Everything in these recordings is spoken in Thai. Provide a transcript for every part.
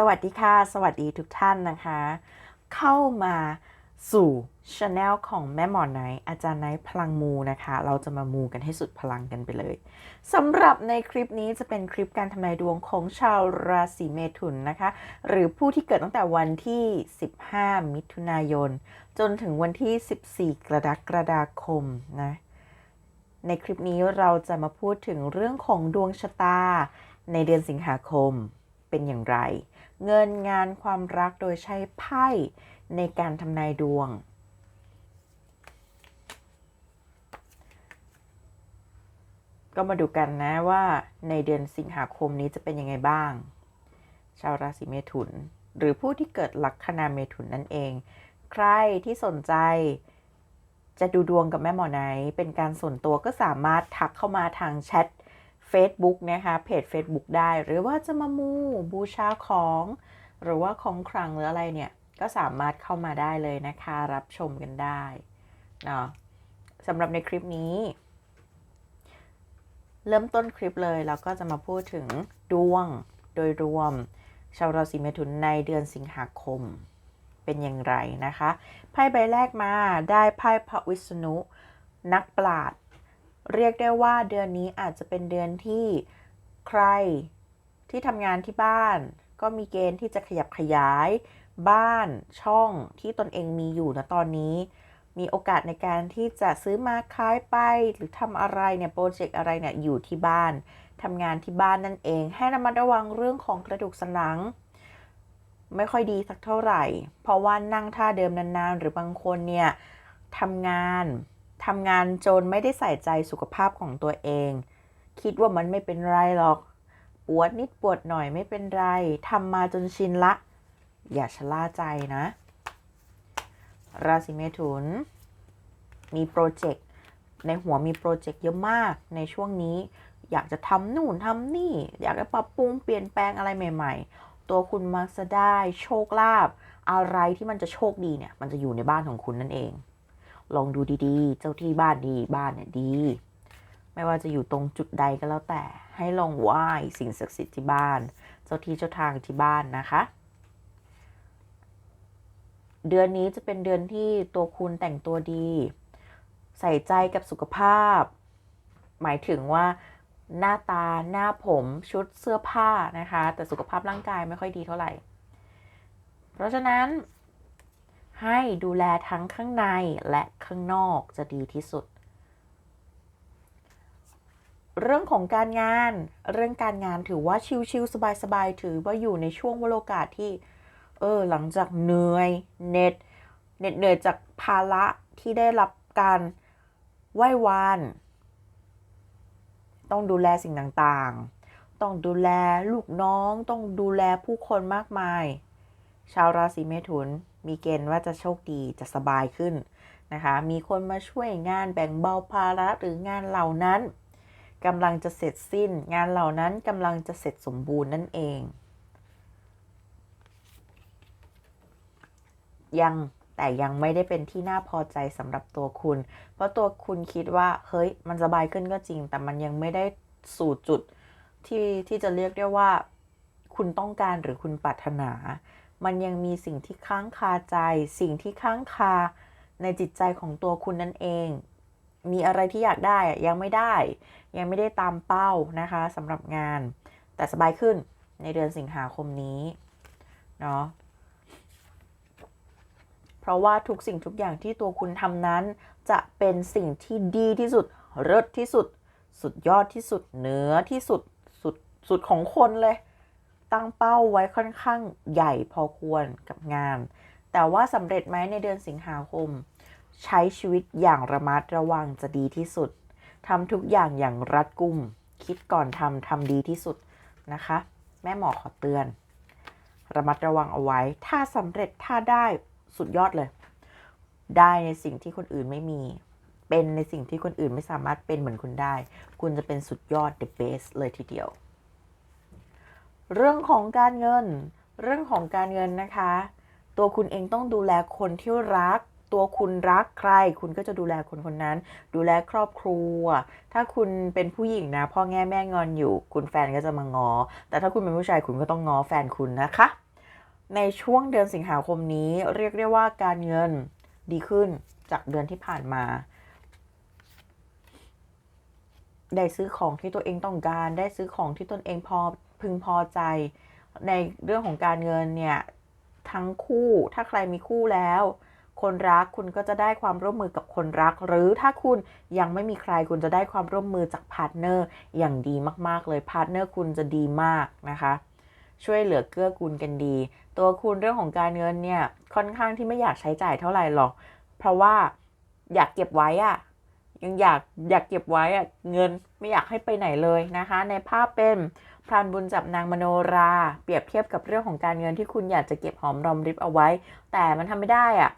สวัสดีค่ะ สวัสดีทุกท่านนะคะ เข้ามาสู่ช anel ของแม่หมอไนท์อาจารย์ไนท์พลังมูนะคะ เราจะมามูกันให้สุดพลังกันไปเลยสำหรับในคลิปนี้จะเป็นคลิปการทำนายดวงของชาวราศีเมถุนนะคะ หรือผู้ที่เกิดตั้งแต่วันที่ 15 มิถุนายน จนถึงวันที่ 14 กรกฎาคมนะในคลิปนี้เราจะมาพูดถึงเรื่องของดวงชะตา ในเดือนสิงหาคมเป็นอย่างไร เงินงานความรักโดยใช้ไพ่ในการทำนายดวง ก็มาดูกันนะว่าในเดือนสิงหาคมนี้จะเป็นยังไงบ้าง ชาวราศีเมถุน หรือผู้ที่เกิดลัคนาเมถุนนั่นเอง ใครที่สนใจจะดูดวงกับแม่หมอไนเป็นการส่วนตัวก็สามารถทักเข้ามาทางแชท Facebook นะคะเพจ Facebook ได้ หรือว่าจะมามูบูชาของ หรือว่าของครังหรืออะไรเนี่ย ก็สามารถเข้ามาได้เลยนะคะ รับชมกันได้เนาะสำหรับในคลิปนี้ เริ่มต้นคลิปเลยเราก็จะมาพูดถึงดวงโดยรวม ชาวราศีเมถุนในเดือนสิงหาคมเป็นอย่างไรนะคะ ไพ่ใบแรกมาได้ไพ่พระวิษณุ นักปราชญ์ เรียกได้ว่าเดือนนี้อาจจะเป็นเดือนที่ใครที่ทำงานที่บ้าน ก็มีเกณฑ์ที่จะขยับขยาย บ้านช่องที่ตนเองมีอยู่นะตอนนี้ มีโอกาสในการที่จะซื้อมาขายไปหรือทำอะไรเนี่ยโปรเจกต์อะไรเนี่ยอยู่ที่บ้านทำงานที่บ้านนั่นเอง ให้ระมัดระวังเรื่องของกระดูกสันหลัง ไม่ค่อยดีสักเท่าไหร่ เพราะว่านั่งท่าเดิมนานๆ หรือบางคนเนี่ยทำงาน ทำงานจนไม่ได้ใส่ใจสุขภาพของตัวเอง คิดว่ามันไม่เป็นไรหรอก ปวดนิดปวดหน่อยไม่เป็นไรทำมาจนชินละ อย่าชะล่าใจนะ ราศีเมถุน มีโปรเจกต์ในหัวมีโปรเจกต์เยอะมากในช่วงนี้ อยากจะทำนู่นทำนี่ อยากจะปรับปรุงเปลี่ยนแปลงอะไรใหม่ ๆ ตัวคุณมักจะได้โชคลาภอะไรที่มันจะโชคดีเนี่ย มันจะอยู่ในบ้านของคุณนั่นเอง ลองดูดีๆ เจ้าที่บ้านดีบ้านเนี่ยดี ไม่ว่าจะอยู่ตรงจุดใดก็แล้วแต่ ให้ลองไหว้สิ่งศักดิ์สิทธิ์ที่บ้าน เจ้าที่เจ้าทางที่บ้านนะคะ เดือนนี้จะเป็นเดือนที่ตัวคุณแต่งตัวดี ใส่ใจกับสุขภาพ หมายถึงว่าหน้าตาหน้าผมชุดเสื้อผ้านะคะ แต่สุขภาพร่างกายไม่ค่อยดีเท่าไหร่ เพราะฉะนั้น ให้ดูแลทั้งข้างในและข้างนอกจะดีที่สุด เรื่องของการงาน เรื่องการงานถือว่าชิลๆสบายๆ ถือว่าอยู่ในช่วงวโอกาสที่ เออ หลังจากเหนื่อยเน็ดเหน็ดเหนื่อยจากภาระที่ได้รับการไหว้วาน ต้องดูแลสิ่งต่างๆ ต้องดูแลลูกน้อง ต้องดูแลผู้คนมากมาย ชาวราศีเมถุน มีเกณฑ์ว่าจะโชคดีจะสบายขึ้นนะคะ มีคนมาช่วยงานแบ่งเบาภาระหรืองานเหล่านั้นกำลังจะเสร็จสิ้น งานเหล่านั้นกำลังจะเสร็จสมบูรณ์นั่นเอง ยังแต่ยังไม่ได้เป็นที่น่าพอใจสำหรับตัวคุณ เพราะตัวคุณคิดว่าเฮ้ยมันสบายขึ้นก็จริง แต่มันยังไม่ได้สู่จุดที่ที่จะเรียกได้ว่า คุณต้องการหรือคุณปรารถนา มันยังมีสิ่งที่ค้างคาใจ สิ่งที่ค้างคาในจิตใจของตัวคุณนั่นเอง มีอะไรที่อยากได้ยังไม่ได้ ยังไม่ได้ตามเป้านะคะสำหรับงาน แต่สบายขึ้นในเดือนสิงหาคมนี้เนาะเพราะว่าทุกสิ่งทุกอย่างที่ตัวคุณทำนั้น จะเป็นสิ่งที่ดีที่สุดเลิศที่สุด สุดยอดที่สุดเหนือที่สุดสุดสุดของคนเลย ตั้งเป้าไว้ค่อนข้างใหญ่พอควรกับงาน แต่ว่าสำเร็จไหมในเดือนสิงหาคม ใช้ชีวิตอย่างระมัดระวังจะดีที่สุดทำทุกอย่างอย่างรัดกุม คิดก่อนทำทำดีที่สุดนะคะ แม่หมอขอเตือน ระมัดระวังเอาไว้ ถ้าสำเร็จถ้าได้สุดยอดเลย ได้ในสิ่งที่คนอื่นไม่มี เป็นในสิ่งที่คนอื่นไม่สามารถเป็นเหมือนคุณได้ คุณจะเป็นสุดยอด the best เลยทีเดียว เรื่องของการเงิน เรื่องของการเงินนะคะ ตัวคุณเองต้องดูแลคนที่รัก ตัวคุณรักใคร คุณก็จะดูแลคนคนนั้น ดูแลครอบครัว ถ้าคุณเป็นผู้หญิงนะ พ่อแง่แม่งอนอยู่ คุณแฟนก็จะมางอ แต่ถ้าคุณเป็นผู้ชายคุณก็ต้องงอแฟนคุณนะคะ ในช่วงเดือนสิงหาคมนี้เรียกได้ว่าการเงินดีขึ้นจากเดือนที่ผ่านมาได้ซื้อของที่ตัวเองต้องการ ได้ซื้อของที่ตนเองพอ พึงพอใจ ในเรื่องของการเงินเนี่ยทั้งคู่ถ้าใครมีคู่แล้ว คนรักคุณก็จะได้ความร่วมมือกับคนรัก หรือถ้าคุณยังไม่มีใครคุณจะได้ความร่วมมือจากพาร์ทเนอร์อย่างดีมากๆเลยพาร์ทเนอร์คุณจะดีมากนะคะช่วยเหลือเกื้อกูลกันดี ตัวคุณเรื่องของการเงินเนี่ยค่อนข้างที่ไม่อยากใช้จ่ายเท่าไหร่หรอก เพราะว่าอยากเก็บไว้อะยังอยากอยากเก็บไว้อะเงินไม่อยากให้ไปไหนเลยนะคะ ในภาพเป็น พรานบุญจับนางมโนรา เปรียบเทียบกับเรื่องของการเงินที่คุณอยากจะเก็บหอมรอมริบเอาไว้ แต่มันทำไม่ได้อะ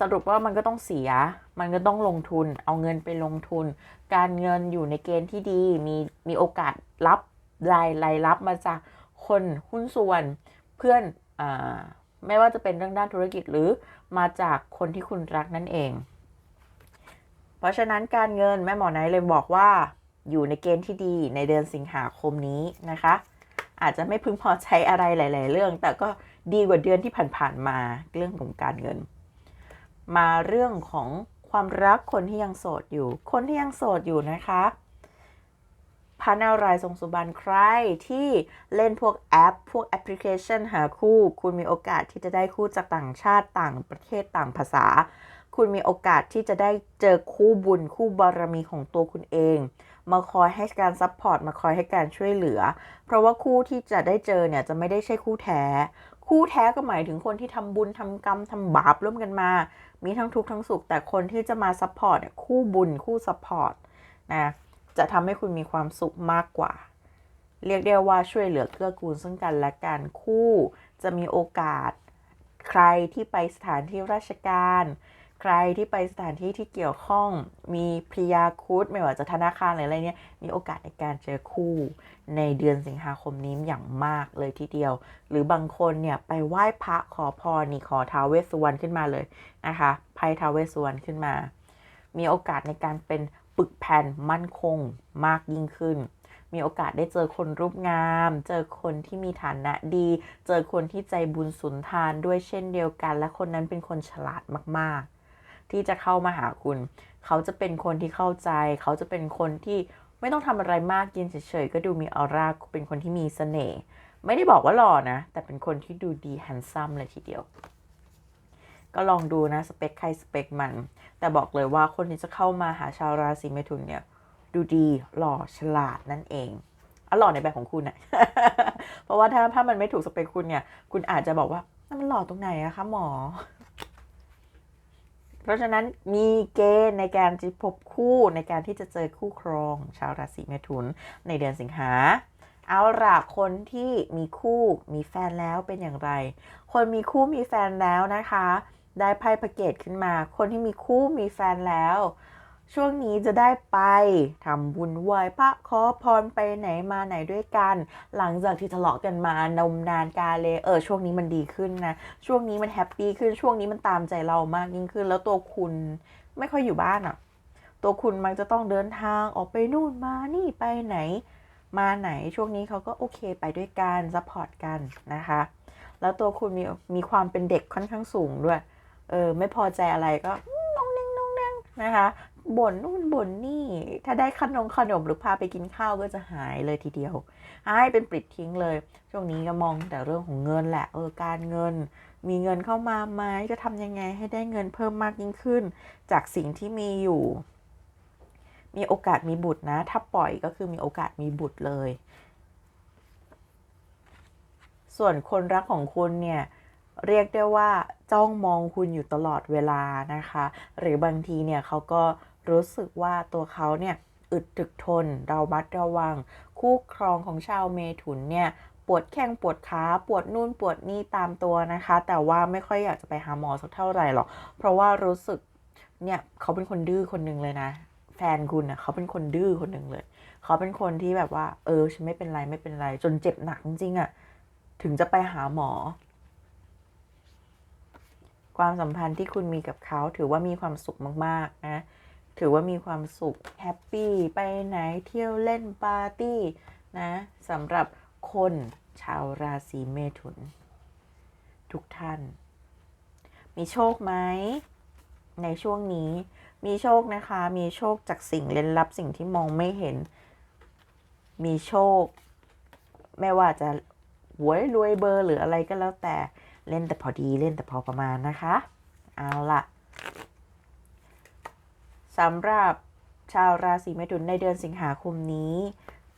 สรุปว่ามันก็ต้องเสีย มันก็ต้องลงทุน เอาเงินไปลงทุน การเงินอยู่ในเกณฑ์ที่ดี มีมีโอกาสรับรายรายรับมาจากคนหุ้นส่วนเพื่อนอ่าไม่ว่าจะเป็นเรื่องด้านธุรกิจหรือมาจากคนที่คุณรักนั่นเอง เพราะฉะนั้นการเงินแม่หมอไนท์เลยบอกว่า อยู่ในเกณฑ์ที่ดีในเดือนสิงหาคมนี้นะคะ อาจจะไม่พึงพอใช้อะไรหลาย ๆ เรื่อง แต่ก็ดีกว่าเดือนที่ผ่านๆมาเรื่องของการเงิน มาเรื่องของความรักคนที่ยังโสดอยู่ คนที่ยังโสดอยู่นะคะพันอะไรายทรงสุบรรณใครที่เล่นพวกแอป พวกแอปพลิเคชันหาคู่ คุณมีโอกาสที่จะได้คู่จากต่างชาติต่างประเทศต่างภาษา คุณมีโอกาสที่จะได้เจอคู่บุญคู่บารมีของตัวคุณเอง มาคอยให้การซัพพอร์ตมาคอยให้การช่วยเหลือ เพราะว่าคู่ที่จะได้เจอเนี่ยจะไม่ได้ใช่คู่แท้ คู่แท้ก็หมายถึงคนที่ทำบุญทำกรรมทำบาปร่วมกันมา มีทั้งทุกข์ทั้งสุขแต่คนที่จะมาซัพพอร์ตเนี่ยคู่บุญคู่ซัพพอร์ตนะจะทำให้คุณมีความสุขมากกว่า เรียกได้ว่าช่วยเหลือเกื้อกูลซึ่งกันและกันคู่จะมีโอกาสใครที่ไปสถานที่ราชการ ใครที่ไปสถานที่ที่เกี่ยวข้องมีพริยาคุดไม่ว่าจะธนาคารหรืออะไรเนี่ยมีโอกาสในการเจอคู่ในเดือนสิงหาคมนี้อย่างมากเลยทีเดียว หรือบางคนเนี่ยไปไหว้พระขอพรนี่ขอท้าวเวสสุวรรณขึ้นมาเลยนะคะไพ่ท้าวเวสสุวรรณขึ้นมา มีโอกาสในการเป็นปึกแผ่นมั่นคงมากยิ่งขึ้น มีโอกาสได้เจอคนรูปงาม เจอคนที่มีฐานะดี เจอคนที่ใจบุญสุนทานด้วยเช่นเดียวกัน และคนนั้นเป็นคนฉลาดมากๆ ที่จะเข้ามาหาคุณ เขาจะเป็นคนที่เข้าใจ เขาจะเป็นคนที่ไม่ต้องทำอะไรมากยืนเฉยๆก็ดูมีออร่าเป็นคนที่มีเสน่ห์ไม่ได้บอกว่าหล่อนะ แต่เป็นคนที่ดูดีแฮนซัมเลยทีเดียว ก็ลองดูนะ สเปคใครสเปคมัน แต่บอกเลยว่าคนที่จะเข้ามาหาชาวราศีเมถุนเนี่ย ดูดีหล่อฉลาดนั่นเองอหล่อในแบบของคุณอะเพราะว่าถ้าถ้ามันไม่ถูกสเปคคุณเนี่ย คุณอาจจะบอกว่ามันหล่อตรงไหนอะคะหมอ เพราะฉะนั้นมีเกณฑ์ในการจะพบคู่ในการที่จะเจอคู่ครอง ชาวราศีเมถุนในเดือนสิงหาเอาล่ะคนที่มีคู่มีแฟนแล้วเป็นอย่างไร คนมีคู่มีแฟนแล้วนะคะ ได้ไพ่พระเกตขึ้นมา คนที่มีคู่มีแฟนแล้ว ช่วงนี้จะได้ไปทำบุญไหว้พระขอพรไปไหนมาไหนด้วยกัน หลังจากที่ทะเลาะกันมานมนานกาเลเออช่วงนี้มันดีขึ้นนะ ช่วงนี้มันแฮปปี้ขึ้นช่วงนี้มันตามใจเรามากยิ่งขึ้น แล้วตัวคุณไม่ค่อยอยู่บ้านอะ่ะ ตัวคุณมันจะต้องเดินทางออกไปนู่นมานี่ไปไหน มาไหนช่วงนี้เขาก็โอเคไปด้วยกันซัพพอร์ตกันนะคะ แล้วตัวคุณมีมีความเป็นเด็กค่อนข้างสูงด้วยเออไม่พอใจอะไรก็น้องเน่งน้องเน่งนะคะ บ่นนู่นบ่นนี่ ถ้าได้ขนมขนมหรือพาไปกินข้าวก็จะหายเลยทีเดียวให้เป็นปลิดทิ้งเลย ช่วงนี้ก็มองแต่เรื่องของเงินแหละ เออการเงิน มีเงินเข้ามาไหมจะทำยังไงให้ได้เงินเพิ่มมากยิ่งขึ้น จากสิ่งที่มีอยู่ มีโอกาสมีบุตรนะ ถ้าปล่อยก็คือมีโอกาสมีบุตรเลย ส่วนคนรักของคุณเนี่ยเรียกได้ว่าจ้องมองคุณอยู่ตลอดเวลานะคะ หรือบางทีเนี่ยเขาก็ รู้สึกว่าตัวเขาเนี่ยอึดถึกทนเรามัดระวัง คู่ครองของชาวเมถุนเนี่ยปวดแข้งปวดขาปวดนู่นปวดนี่ตามตัวนะคะ แต่ว่าไม่ค่อยอยากจะไปหาหมอสักเท่าไหร่หรอก เพราะว่ารู้สึกเนี่ยเขาเป็นคนดื้อคนหนึ่งเลยนะ แฟนคุณนะเขาเป็นคนดื้อคนหนึ่งเลย เขาเป็นคนที่แบบว่า เออฉันไม่เป็นไรไม่เป็นไร จนเจ็บหนักจริงๆอะ่ะถึงจะไปหาหมอ ความสัมพันธ์ที่คุณมีกับเขาถือว่ามีความสุขมากๆนะ ถือว่ามีความสุขแฮปปี้ไปไหนเที่ยวเล่นปาร์ตี้นะสำหรับคนชาวราศีเมถุน ทุกท่าน มีโชคไหมในช่วงนี้มีโชคนะคะ มีโชคจากสิ่งเล่นลับสิ่งที่มองไม่เห็น มีโชค ไม่ว่าจะหวยรวยเบอร์หรืออะไรก็แล้วแต่เล่นแต่พอดีเล่นแต่พอประมาณนะคะ เอาล่ะ สำหรับชาวราศีเมถุนในเดือนสิงหาคมนี้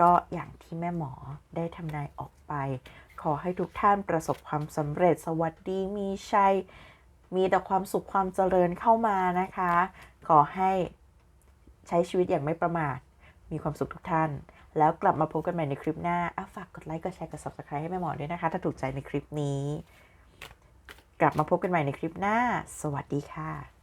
ก็อย่างที่แม่หมอได้ทำนายออกไป ขอให้ทุกท่านประสบความสำเร็จสวัสดีมีชัย มีแต่ความสุขความเจริญเข้ามานะคะ ขอให้ใช้ชีวิตอย่างไม่ประมาท มีความสุขทุกท่าน แล้วกลับมาพบกันใหม่ในคลิปหน้าฝากกดไลค์กดแชร์กด subscribe ให้แม่หมอด้วยนะคะ ถ้าถูกใจในคลิปนี้ กลับมาพบกันใหม่ในคลิปหน้า สวัสดีค่ะ